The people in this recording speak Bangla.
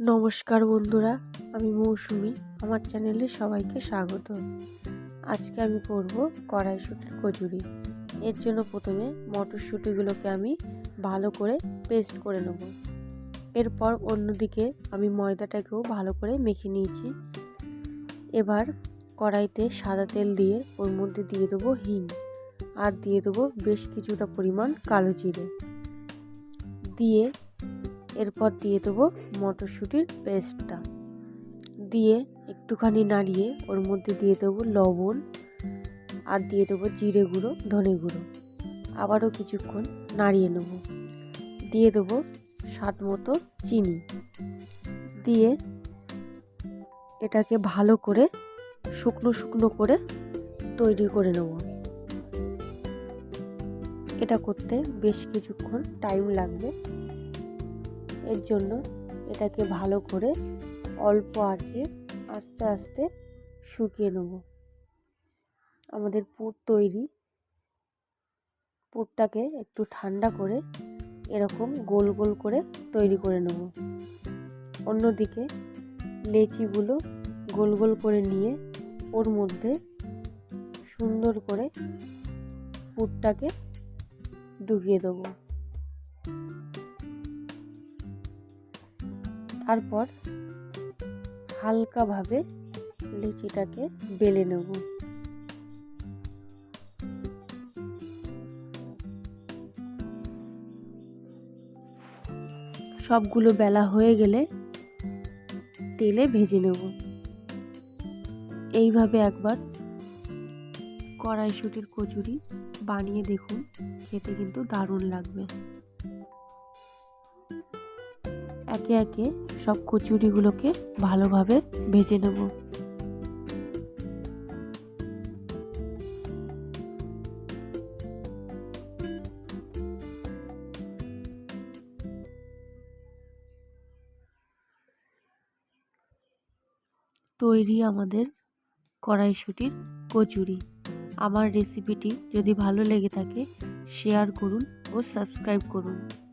নমস্কার বন্ধুরা, আমি মৌসুমি, আমার চ্যানেলে সবাইকে স্বাগত। আজকে আমি করব কড়াইশুটির কচুরি। এর জন্য প্রথমে মটরশুঁটিগুলোকে আমি ভালো করে পেস্ট করে নেব। এরপর অন্যদিকে আমি ময়দাটাকেও ভালো করে মেখে নিয়েছি। এবার কড়াইতে সাদা তেল দিয়ে ওর মধ্যে দিয়ে দেবো হিং আর দিয়ে দেবো বেশ কিছুটা পরিমাণ কালো জিরে। দিয়ে এরপর দিয়ে দেবো মটরশুঁটির পেস্টটা দিয়ে একটুখানি নাড়িয়ে ওর মধ্যে দিয়ে দেবো লবণ আর দিয়ে দেবো জিরে গুঁড়ো, ধনে গুঁড়ো। আবারও কিছুক্ষণ নাড়িয়ে নেব। দিয়ে দেবো স্বাদ মতো চিনি। দিয়ে এটাকে ভালো করে শুকনো শুকনো করে তৈরি করে নেব এটা করতে বেশ কিছুক্ষণ টাইম লাগবে। এর জন্য এটাকে ভালো করে অল্প আছে আস্তে আস্তে শুকিয়ে নেব। আমাদের পুর তৈরি। পুরটাকে একটু ঠান্ডা করে এরকম গোল গোল করে তৈরি করে নেব। অন্যদিকে লেচিগুলো গোল গোল করে নিয়ে ওর মধ্যে সুন্দর করে পুরটাকে ডুবিয়ে দেবো। তারপর হালকাভাবে লিচিটাকে বেলে নেব। সবগুলো বেলা হয়ে গেলে তেলে ভেজে নেব। এইভাবে একবার কড়াইশুটির কচুরি বানিয়ে দেখুন, খেতে কিন্তু দারুণ লাগবে। একে একে সব কচুরিগুলোকে ভালোভাবে ভেজে নেব। তৈরি আমাদের কড়াইশুটির কচুরি। আমার রেসিপিটি যদি ভালো লেগে থাকে, শেয়ার করুন ও সাবস্ক্রাইব করুন।